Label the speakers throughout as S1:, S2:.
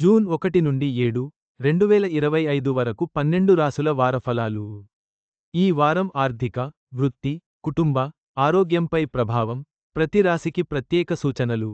S1: June ఒకటి నుండి ఏడు రెండు వేల ఇరవై ఐదు వరకు పన్నెండు రాసుల వారఫలాలు. ఈ వారం ఆర్థిక వృత్తి కుటుంబ ఆరోగ్యంపై ప్రభావం ప్రతి రాశికి ప్రత్యేక సూచనలు.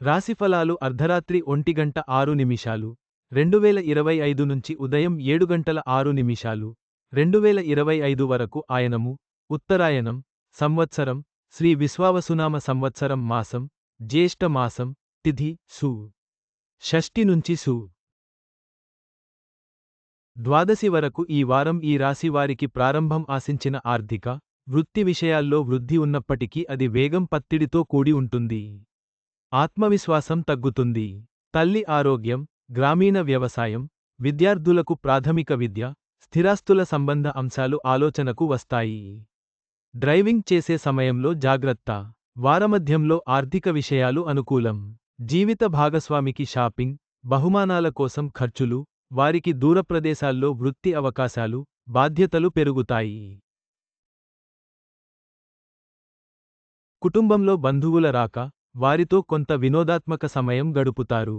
S1: రాశిఫలాలు అర్ధరాత్రి ఒంటి గంట ఆరు నిమిషాలు రెండు వేల ఇరవై ఐదు నుంచి ఉదయం ఏడు గంటల ఆరు నిమిషాలు రెండు వేల ఇరవై ఐదు వరకు ఆయనము ఉత్తరాయణం సంవత్సరం శ్రీ విశ్వావసునామ సంవత్సరం మాసం జ్యేష్ఠ మాసం తిథి సు. షష్ఠి నుంచి సు. ద్వాదశి వరకు ఈ వారం ఈ రాశి వారికి ప్రారంభం ఆశించిన ఆర్థిక వృత్తి విషయాల్లో వృద్ధి ఉన్నప్పటికీ అది వేగం పత్తిడితో కూడి ఉంటుంది. ఆత్మవిశ్వాసం తగ్గుతుంది. తల్లి ఆరోగ్యం గ్రామీణ వ్యవసాయం విద్యార్థులకు ప్రాథమిక విద్య స్థిరాస్తుల సంబంధ అంశాలు ఆలోచనకు వస్తాయి. డ్రైవింగ్ చేసే సమయంలో జాగ్రత్త వారమధ్యంలో ఆర్థిక విషయాలు అనుకూలం. జీవిత భాగస్వామికి షాపింగ్ బహుమానాల కోసం ఖర్చులు వారికి దూర ప్రదేశాల్లో వృత్తి అవకాశాలు బాధ్యతలు పెరుగుతాయి. కుటుంబంలో బంధువుల రాక వారితో కొంత వినోదాత్మక సమయం గడుపుతారు.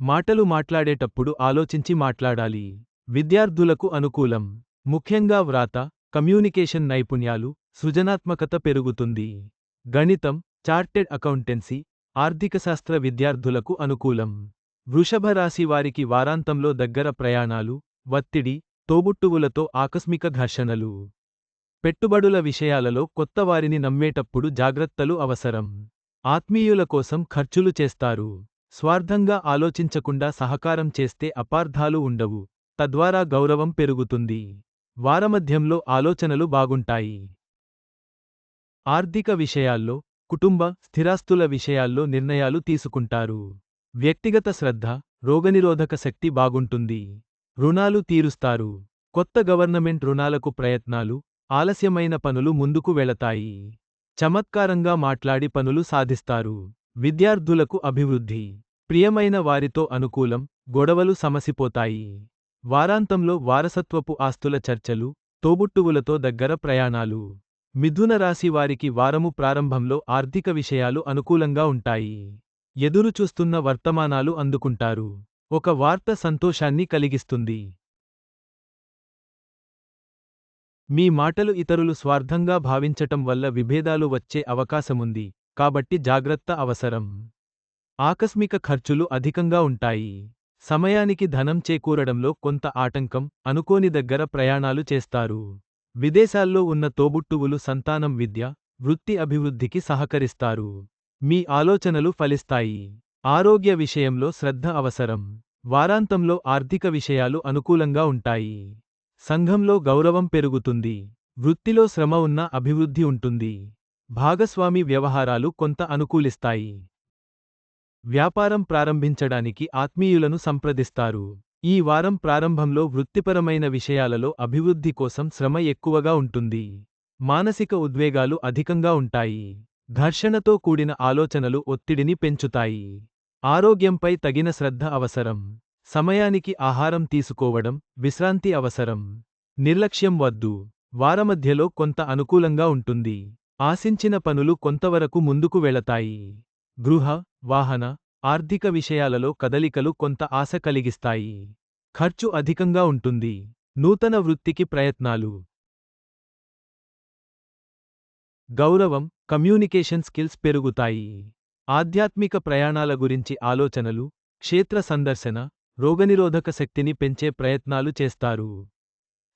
S1: మాటలు మాట్లాడేటప్పుడు ఆలోచించి మాట్లాడాలి. విద్యార్థులకు అనుకూలం. ముఖ్యంగా వ్రాత కమ్యూనికేషన్ నైపుణ్యాలు సృజనాత్మకత పెరుగుతుంది. గణితం చార్టెడ్ అకౌంటెన్సీ ఆర్థికశాస్త్ర విద్యార్థులకు అనుకూలం. వృషభ రాశి వారికి వారాంతంలో దగ్గర ప్రయాణాలు వత్తిడి తోబుట్టువులతో ఆకస్మిక ఘర్షణలు. పెట్టుబడుల విషయాలలో కొత్త వారిని నమ్మేటప్పుడు జాగ్రత్తలు అవసరం. ఆత్మీయుల కోసం ఖర్చులు చేస్తారు. స్వార్థంగా ఆలోచించకుండా సహకారం చేస్తే అపార్థాలు ఉండవు. తద్వారా గౌరవం పెరుగుతుంది. వారమధ్యంలో ఆలోచనలు బాగుంటాయి. ఆర్థిక విషయాల్లో కుటుంబ స్థిరాస్తుల విషయాల్లో నిర్ణయాలు తీసుకుంటారు. వ్యక్తిగత శ్రద్ధ రోగనిరోధక శక్తి బాగుంటుంది. రుణాలు తీరుస్తారు. కొత్త గవర్నమెంట్ రుణాలకు ప్రయత్నాలు ఆలస్యమైన పనులు ముందుకు వెళతాయి. చమత్కారంగా మాట్లాడి పనులు సాధిస్తారు. విద్యార్థులకు అభివృద్ధి. ప్రియమైన వారితో అనుకూలం గొడవలు సమసిపోతాయి. వారాంతంలో వారసత్వపు ఆస్తుల చర్చలు తోబుట్టువులతో దగ్గర ప్రయాణాలు. మిథున రాశి వారికి వారము ప్రారంభంలో ఆర్థిక విషయాలు అనుకూలంగా ఉంటాయి. ఎదురుచూస్తున్న వర్తమానాలు అందుకుంటారు. ఒక వార్త సంతోషాన్ని కలిగిస్తుంది. మీ మాటలు ఇతరులు స్వార్థంగా భావించటం వల్ల విభేదాలు వచ్చే అవకాశముంది. కాబట్టి జాగ్రత్త అవసరం. ఆకస్మిక ఖర్చులు అధికంగా ఉంటాయి. సమయానికి ధనం చేకూరడంలో కొంత ఆటంకం అనుకోని దగ్గర ప్రయాణాలు చేస్తారు. విదేశాల్లో ఉన్న తోబుట్టువులు సంతానం విద్య వృత్తి అభివృద్ధికి సహకరిస్తారు. మీ ఆలోచనలు ఫలిస్తాయి. ఆరోగ్య విషయంలో శ్రద్ధ అవసరం. వారాంతంలో ఆర్థిక విషయాలు అనుకూలంగా ఉంటాయి. సంఘంలో గౌరవం పెరుగుతుంది. వృత్తిలో శ్రమ ఉన్న అభివృద్ధి ఉంటుంది. భాగస్వామి వ్యవహారాలు కొంత అనుకూలిస్తాయి. వ్యాపారం ప్రారంభించడానికి ఆత్మీయులను సంప్రదిస్తారు. ఈ వారం ప్రారంభంలో వృత్తిపరమైన విషయాలలో అభివృద్ధి కోసం శ్రమ ఎక్కువగా ఉంటుంది. మానసిక ఉద్వేగాలు అధికంగా ఉంటాయి. ఘర్షణతో కూడిన ఆలోచనలు ఒత్తిడిని పెంచుతాయి. ఆరోగ్యంపై తగిన శ్రద్ధ అవసరం. సమయానికి ఆహారం తీసుకోవడం విశ్రాంతి అవసరం. నిర్లక్ష్యం వద్దు. వారమధ్యలో కొంత అనుకూలంగా ఉంటుంది. ఆశించిన పనులు కొంతవరకు ముందుకు వెళతాయి. గృహ వాహన ఆర్థిక విషయాలలో కదలికలు కొంత ఆశ కలిగిస్తాయి. ఖర్చు అధికంగా ఉంటుంది. నూతన వృత్తికి ప్రయత్నాలు. గౌరవం కమ్యూనికేషన్ స్కిల్స్ పెరుగుతాయి. ఆధ్యాత్మిక ప్రయాణాల గురించి ఆలోచనలు క్షేత్ర సందర్శన రోగనిరోధక శక్తిని పెంచే ప్రయత్నాలు చేస్తారు.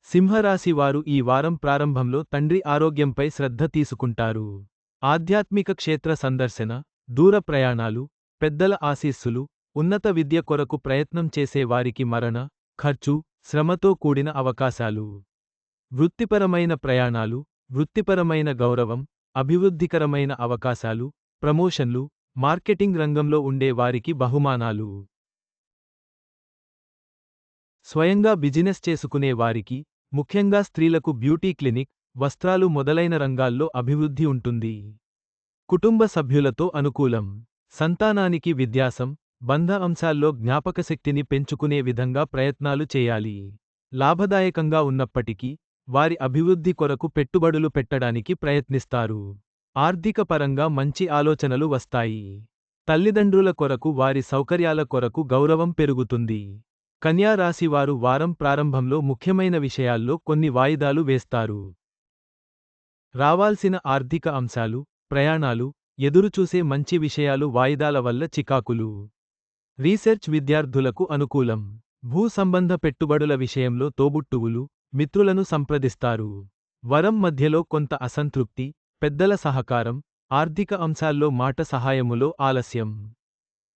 S1: సింహరాశి వారు ఈ వారం ప్రారంభంలో తండ్రి ఆరోగ్యంపై శ్రద్ధ తీసుకుంటారు. ఆధ్యాత్మిక క్షేత్ర సందర్శన దూర ప్రయాణాలు పెద్దల ఆశీస్సులు ఉన్నత విద్య కొరకు ప్రయత్నం చేసే వారికి మరణ ఖర్చు శ్రమతో కూడిన అవకాశాలు. వృత్తిపరమైన ప్రయాణాలు వృత్తిపరమైన గౌరవం అభివృద్ధికరమైన అవకాశాలు ప్రమోషన్లు మార్కెటింగ్ రంగంలో ఉండే వారికి బహుమానాలు. స్వయంగా బిజినెస్ చేసుకునే వారికి ముఖ్యంగా స్త్రీలకు బ్యూటీ క్లినిక్ వస్త్రాలు మొదలైన రంగాల్లో అభివృద్ధి ఉంటుంది. కుటుంబ సభ్యులతో అనుకూలం. సంతానానికి విద్యాసం బంధ అంశాల్లో జ్ఞాపకశక్తిని పెంచుకునే విధంగా ప్రయత్నాలు చేయాలి. లాభదాయకంగా ఉన్నప్పటికీ వారి అభివృద్ధి కొరకు పెట్టుబడులు పెట్టడానికి ప్రయత్నిస్తారు. ఆర్థికపరంగా మంచి ఆలోచనలు వస్తాయి. తల్లిదండ్రుల కొరకు వారి సౌకర్యాల కొరకు గౌరవం పెరుగుతుంది. కన్యా వారం ప్రారంభంలో ముఖ్యమైన విషయాల్లో కొన్ని వాయిదాలు వేస్తారు. రావాల్సిన ఆర్థిక అంశాలు ప్రయాణాలు ఎదురుచూసే మంచి విషయాలు వాయిదాల వల్ల చికాకులు. రీసెర్చ్ విద్యార్థులకు అనుకూలం. భూ సంబంధ పెట్టుబడుల విషయంలో తోబుట్టువులు మిత్రులను సంప్రదిస్తారు. వరం మధ్యలో కొంత అసంతృప్తి పెద్దల సహకారం ఆర్థిక అంశాల్లో మాట సహాయములో ఆలస్యం.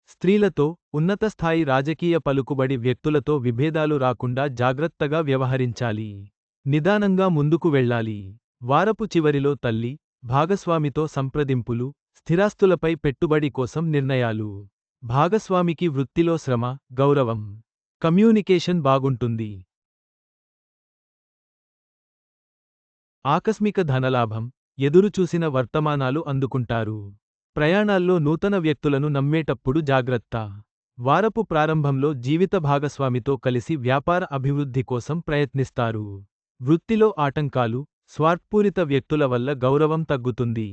S1: స్త్రీలతో ఉన్నత స్థాయి రాజకీయ పలుకుబడి వ్యక్తులతో విభేదాలు రాకుండా జాగ్రత్తగా వ్యవహరించాలి. నిదానంగా ముందుకు వెళ్ళాలి. వారపు చివరిలో తల్లి భాగస్వామితో సంప్రదింపులు స్థిరాస్తులపై పెట్టుబడి కోసం నిర్ణయాలు. భాగస్వామికి వృత్తిలో శ్రమ గౌరవం. కమ్యూనికేషన్ బాగుంటుంది. ఆకస్మిక ధనలాభం. ఎదురుచూసిన వర్తమానాలు అందుకుంటారు. ప్రయాణాల్లో నూతన వ్యక్తులను నమ్మేటప్పుడు జాగ్రత్త. వారపు ప్రారంభంలో జీవిత భాగస్వామితో కలిసి వ్యాపార అభివృద్ధి కోసం ప్రయత్నిస్తారు. వృత్తిలో ఆటంకాలు స్వార్థపూరిత వ్యక్తుల వల్ల గౌరవం తగ్గుతుంది.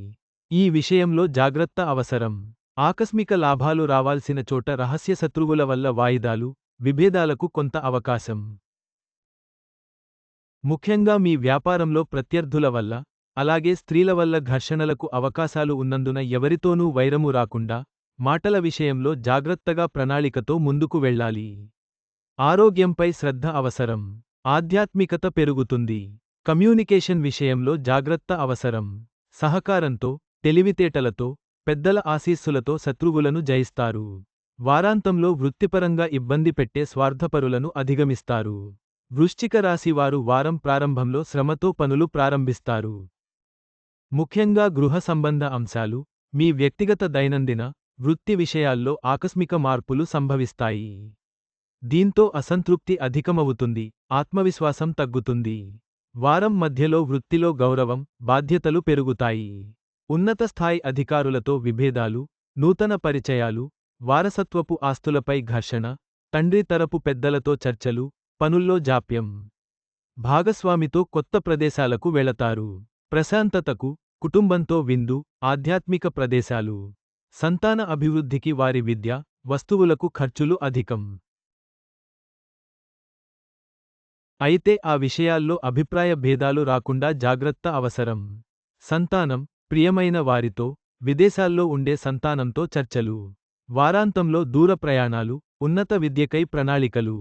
S1: ఈ విషయంలో జాగ్రత్త అవసరం. ఆకస్మిక లాభాలు రావాల్సిన చోట రహస్య శత్రువుల వల్ల వాయిదాలు విభేదాలకు కొంత అవకాశం. ముఖ్యంగా మీ వ్యాపారంలో ప్రత్యర్థుల వల్ల అలాగే స్త్రీల వల్ల ఘర్షణలకు అవకాశాలు ఉన్నందున ఎవరితోనూ వైరము రాకుండా మాటల విషయంలో జాగ్రత్తగా ప్రణాళికతో ముందుకు వెళ్ళాలి. ఆరోగ్యంపై శ్రద్ధ అవసరం. ఆధ్యాత్మికత పెరుగుతుంది. కమ్యూనికేషన్ విషయంలో జాగ్రత్త అవసరం. సహకారంతో తెలివితేటలతో పెద్దల ఆశీస్సులతో శత్రువులను జయిస్తారు. వారాంతంలో వృత్తిపరంగా ఇబ్బంది పెట్టే స్వార్థపరులను అధిగమిస్తారు. వృశ్చిక రాశి వారు వారం ప్రారంభంలో శ్రమతో పనులు ప్రారంభిస్తారు. ముఖ్యంగా గృహ సంబంధ అంశాలు మీ వ్యక్తిగత దైనందిన వృత్తి విషయాల్లో ఆకస్మిక మార్పులు సంభవిస్తాయి. దీంతో అసంతృప్తి అధికమవుతుంది ఆత్మవిశ్వాసం తగ్గుతుంది. వారం మధ్యలో వృత్తిలో గౌరవం బాధ్యతలు పెరుగుతాయి. ఉన్నత స్థాయి అధికారులతో విభేదాలు నూతన పరిచయాలు వారసత్వపు ఆస్తులపై ఘర్షణ తండ్రి తరపు పెద్దలతో చర్చలు పనుల్లో జాప్యం. భాగస్వామితో కొత్త ప్రదేశాలకు వెళతారు. ప్రశాంతతకు కుటుంబంతో విందు ఆధ్యాత్మిక ప్రదేశాలు. సంతాన అభివృద్ధికి వారి విద్య వస్తువులకు ఖర్చులు అధికం. అయితే ఆ విషయాల్లో అభిప్రాయ భేదాలు రాకుండా జాగ్రత్త అవసరం. సంతానం ప్రియమైన వారితో విదేశాల్లో ఉండే సంతానంతో చర్చలు. వారాంతంలో దూర ప్రయాణాలు ఉన్నత విద్యకై ప్రణాళికలు.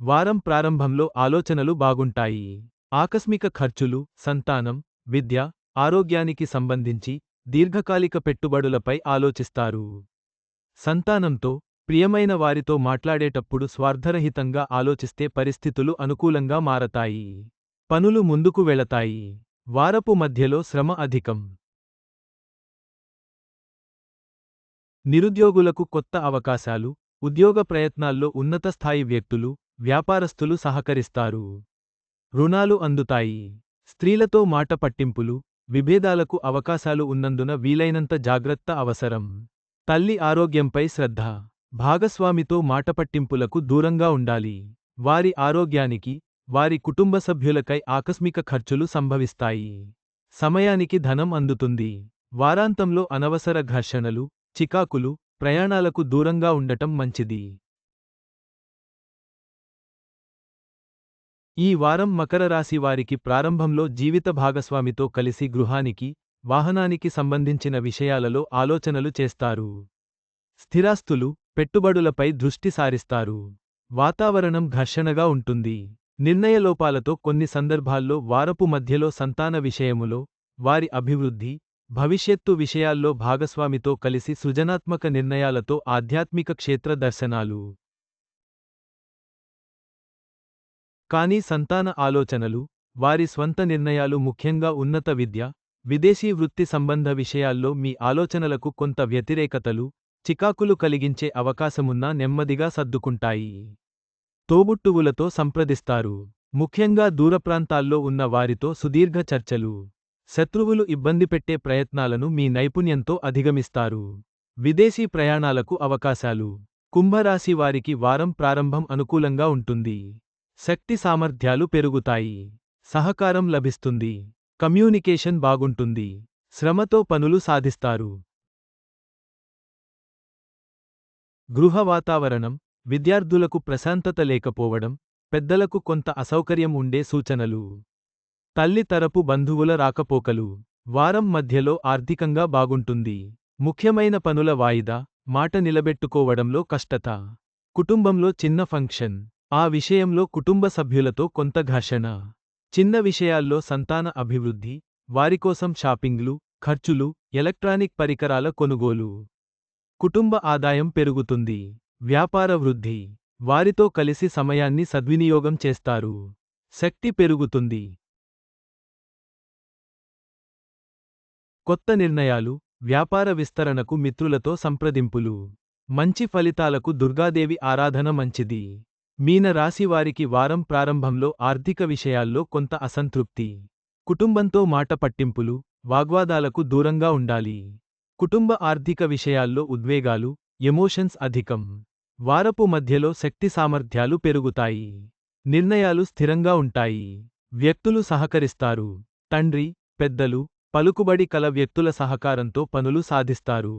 S1: వారం ప్రారంభంలో ఆలోచనలు బాగుంటాయి. ఆకస్మిక ఖర్చులు సంతానం విద్య ఆరోగ్యానికి సంబంధించి దీర్ఘకాలిక పెట్టుబడులపై ఆలోచిస్తారు. సంతానంతో ప్రియమైన వారితో మాట్లాడేటప్పుడు స్వార్థరహితంగా ఆలోచిస్తే పరిస్థితులు అనుకూలంగా మారతాయి. పనులు ముందుకు వెళతాయి. వారపు మధ్యలో శ్రమ అధికం. నిరుద్యోగులకు కొత్త అవకాశాలు ఉద్యోగ ప్రయత్నాల్లో ఉన్నత స్థాయి వ్యక్తులు వ్యాపారస్తులు సహకరిస్తారు. రుణాలు అందుతాయి. స్త్రీలతో మాట పట్టింపులు విభేదాలకు అవకాశాలు ఉన్నందున వీలైనంత జాగ్రత్త అవసరం. తల్లి ఆరోగ్యంపై శ్రద్ధ. భాగస్వామితో మాటపట్టింపులకు దూరంగా ఉండాలి. వారి ఆరోగ్యానికి వారి కుటుంబ సభ్యులకై ఆకస్మిక ఖర్చులు సంభవిస్తాయి. సమయానికి ధనం అందుతుంది. వారాంతంలో అనవసర ఘర్షణలు చికాకులు ప్రయాణాలకు దూరంగా ఉండటం మంచిది. ఈ వారం మకర రాశి వారికి ప్రారంభంలో జీవిత భాగస్వామితో కలిసి గృహానికి వాహనానికి సంబంధించిన విషయాలలో ఆలోచనలు చేస్తారు. స్థిరాస్తులు పెట్టుబడులపై దృష్టి సారిస్తారు. వాతావరణం ఘర్షణగా ఉంటుంది. నిర్ణయలోపాలతో కొన్ని సందర్భాల్లో వారపు మధ్యలో సంతాన విషయములో వారి అభివృద్ధి భవిష్యత్తు విషయాల్లో భాగస్వామితో కలిసి సృజనాత్మక నిర్ణయాలతో ఆధ్యాత్మిక క్షేత్ర దర్శనాలు. కానీ సంతాన ఆలోచనలు వారి స్వంత నిర్ణయాలు ముఖ్యంగా ఉన్నత విద్య విదేశీ వృత్తి సంబంధ విషయాల్లో మీ ఆలోచనలకు కొంత వ్యతిరేకతలు చికాకులు కలిగించే అవకాశమున్నా నెమ్మదిగా సర్దుకుంటాయి. తోబుట్టువులతో సంప్రదిస్తారు. ముఖ్యంగా దూరప్రాంతాల్లో ఉన్న వారితో సుదీర్ఘ చర్చలు. శత్రువులు ఇబ్బంది పెట్టే ప్రయత్నాలను మీ నైపుణ్యంతో అధిగమిస్తారు. విదేశీ ప్రయాణాలకు అవకాశాలు. కుంభరాశి వారికి వారం ప్రారంభం అనుకూలంగా ఉంటుంది. శక్తి సామర్థ్యాలు పెరుగుతాయి. సహకారం లభిస్తుంది. కమ్యూనికేషన్ బాగుంటుంది. శ్రమతో పనులు సాధిస్తారు. గృహ వాతావరణం. విద్యార్థులకు ప్రశాంతత లేకపోవడం. పెద్దలకు కొంత అసౌకర్యం ఉండే సూచనలు. తల్లి తరపు బంధువుల రాకపోకలు. వారం మధ్యలో ఆర్థికంగా బాగుంటుంది. ముఖ్యమైన పనుల వాయిదా మాట నిలబెట్టుకోవడంలో కష్టత. కుటుంబంలో చిన్న ఫంక్షన్. ఆ విషయంలో కుటుంబ సభ్యులతో కొంత ఘర్షణ. చిన్న విషయాల్లో సంతాన అభివృద్ధి వారికోసం షాపింగ్లు ఖర్చులు ఎలక్ట్రానిక్ పరికరాల కొనుగోలు. కుటుంబ ఆదాయం పెరుగుతుంది. వ్యాపార వృద్ధి. వారితో కలిసి సమయాన్ని సద్వినియోగం చేస్తారు. శక్తి పెరుగుతుంది. కొత్త నిర్ణయాలు వ్యాపార విస్తరణకు మిత్రులతో సంప్రదింపులు. మంచి ఫలితాలకు దుర్గాదేవి ఆరాధన మంచిది. మీన వారం ప్రారంభంలో ఆర్థిక విషయాల్లో కొంత అసంతృప్తి. కుటుంబంతో మాట పట్టింపులు వాగ్వాదాలకు దూరంగా ఉండాలి. కుటుంబ ఆర్థిక విషయాల్లో ఉద్వేగాలు ఎమోషన్స్ అధికం. వారపు మధ్యలో శక్తి సామర్థ్యాలు పెరుగుతాయి. నిర్ణయాలు స్థిరంగా ఉంటాయి. వ్యక్తులు సహకరిస్తారు. తండ్రి పెద్దలు పలుకుబడి కల వ్యక్తుల సహకారంతో పనులు సాధిస్తారు.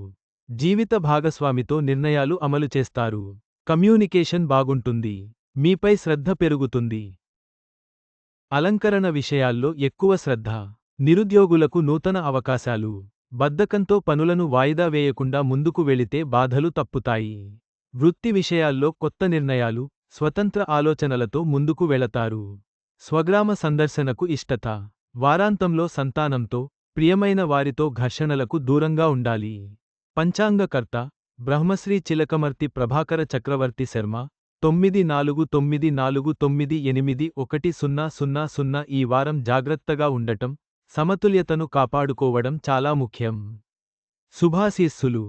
S1: జీవిత భాగస్వామితో నిర్ణయాలు అమలు చేస్తారు. కమ్యూనికేషన్ బాగుంటుంది. మీపై శ్రద్ధ పెరుగుతుంది. అలంకరణ విషయాల్లో ఎక్కువ శ్రద్ధ. నిరుద్యోగులకు నూతన అవకాశాలు. బద్ధకంతో పనులను వాయిదా వేయకుండా ముందుకు వెళితే బాధలు తప్పుతాయి. వృత్తి విషయాల్లో కొత్త నిర్ణయాలు స్వతంత్ర ఆలోచనలతో ముందుకు వెళతారు. స్వగ్రామ సందర్శనకు ఇష్టత. వారాంతంలో సంతానంతో ప్రియమైన వారితో ఘర్షణలకు దూరంగా ఉండాలి. పంచాంగకర్త బ్రహ్మశ్రీ చిలకమర్తి ప్రభాకర చక్రవర్తి శర్మ తొమ్మిది నాలుగు తొమ్మిది నాలుగు తొమ్మిది ఎనిమిది ఒకటి సున్నా సున్నా సున్నా ఈ వారం జాగ్రత్తగా ఉండటం సమతుల్యతను కాపాడుకోవడం చాలా ముఖ్యం. శుభాశీస్సులు.